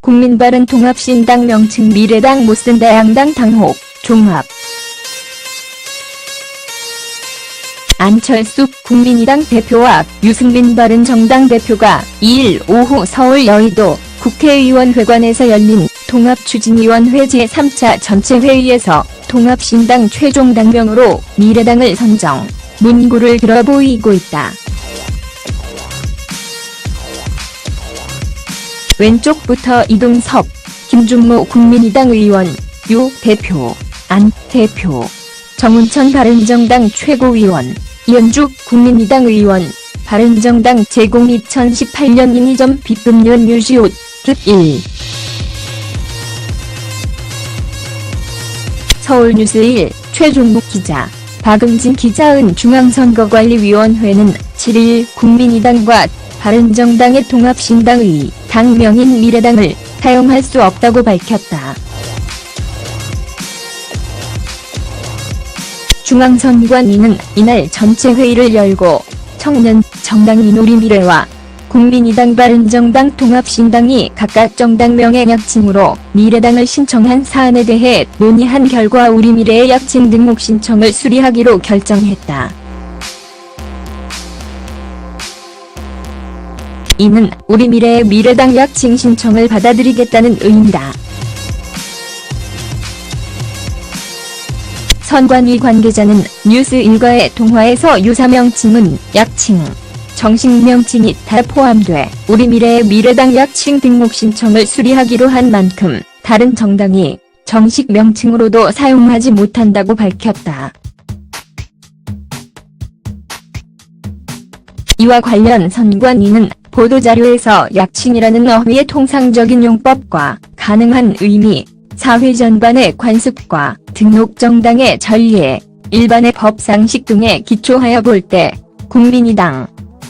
국민바른 통합신당 명칭 미래당 못쓴다 양당 당혹 종합. 안철수 국민의당 대표와 유승민 바른 정당 대표가 2일 오후 서울 여의도 국회의원회관에서 열린 통합추진위원회 제3차 전체회의에서 통합신당 최종 당명으로 미래당을 선정, 문구를 들어 보이고 있다. 왼쪽부터 이동섭, 김준모 국민의당 의원, 유 대표, 안 대표, 정운천 바른정당 최고위원, 이현죽 국민의당 의원, 바른정당 제공 2018년 인이점 비급연 유지 옷, 득 1. 서울뉴스 1 최종국 기자, 박은진 기자은 중앙선거관리위원회는 7일 국민의당과 바른정당의 통합신당의 당명인 미래당을 사용할 수 없다고 밝혔다. 중앙선관위는 이날 전체 회의를 열고 청년 정당인 우리미래와 국민의당 바른정당 통합신당이 각각 정당명의 약칭으로 미래당을 신청한 사안에 대해 논의한 결과 우리 미래의 약칭 등록 신청을 수리하기로 결정했다. 이는 우리 미래의 미래당 약칭 신청을 받아들이겠다는 의미다. 선관위 관계자는 뉴스 일과의 통화에서 유사 명칭은 약칭, 정식 명칭이 다 포함돼 우리 미래의 미래당 약칭 등록 신청을 수리하기로 한 만큼 다른 정당이 정식 명칭으로도 사용하지 못한다고 밝혔다. 이와 관련 선관위는 보도자료에서 약칭이라는 어휘의 통상적인 용법과 가능한 의미, 사회 전반의 관습과 등록 정당의 전례, 일반의 법상식 등에 기초하여 볼 때 국민의당,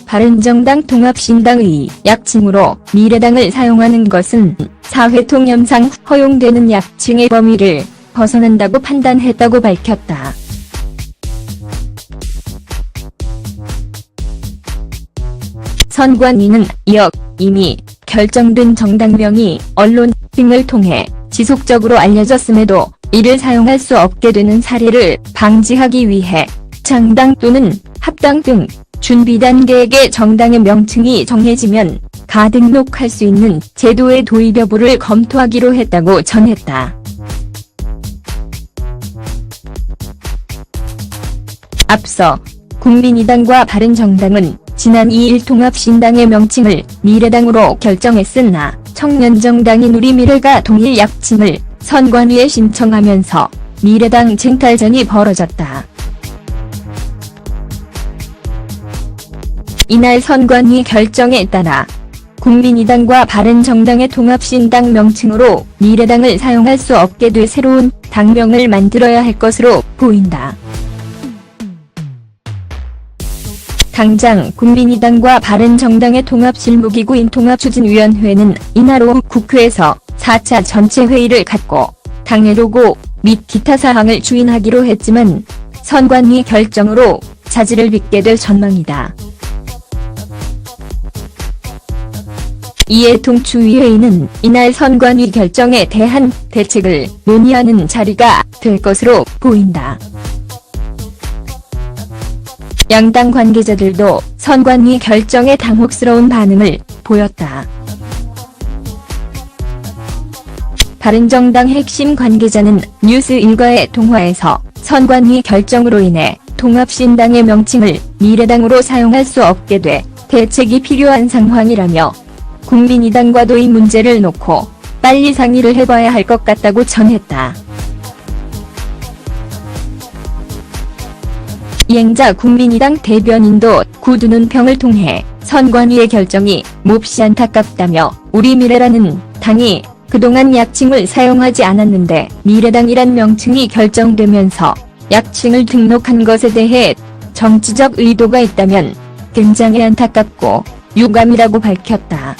바른정당 통합신당의 약칭으로 미래당을 사용하는 것은 사회통념상 허용되는 약칭의 범위를 벗어난다고 판단했다고 밝혔다. 선관위는 이어 이미 결정된 정당명이 언론 등을 통해 지속적으로 알려졌음에도 이를 사용할 수 없게 되는 사례를 방지하기 위해 창당 또는 합당 등 준비 단계의 정당의 명칭이 정해지면 가등록할 수 있는 제도의 도입 여부를 검토하기로 했다고 전했다. 앞서 국민의당과 바른정당은 지난 2일 통합신당의 명칭을 미래당으로 결정했으나 청년정당인 우리미래가 동일 약칭을 선관위에 신청하면서 미래당 쟁탈전이 벌어졌다. 이날 선관위 결정에 따라 국민의당과 바른정당의 통합신당 명칭으로 미래당을 사용할 수 없게 돼 새로운 당명을 만들어야 할 것으로 보인다. 당장 국민의당과 바른정당의 통합실무기구인 통합추진위원회는 이날 오후 국회에서 4차 전체 회의를 갖고 당의 로고 및 기타 사항을 추인하기로 했지만 선관위 결정으로 자질을 빚게 될 전망이다. 이에 통추위회의는 이날 선관위 결정에 대한 대책을 논의하는 자리가 될 것으로 보인다. 양당 관계자들도 선관위 결정에 당혹스러운 반응을 보였다. 바른정당 핵심 관계자는 뉴스 일과의 통화에서 선관위 결정으로 인해 통합신당의 명칭을 미래당으로 사용할 수 없게 돼 대책이 필요한 상황이라며 국민의당과도 이 문제를 놓고 빨리 상의를 해봐야 할 것 같다고 전했다. 이행자 국민의당 대변인도 구두는 평을 통해 선관위의 결정이 몹시 안타깝다며 우리 미래라는 당이 그동안 약칭을 사용하지 않았는데 미래당이란 명칭이 결정되면서 약칭을 등록한 것에 대해 정치적 의도가 있다면 굉장히 안타깝고 유감이라고 밝혔다.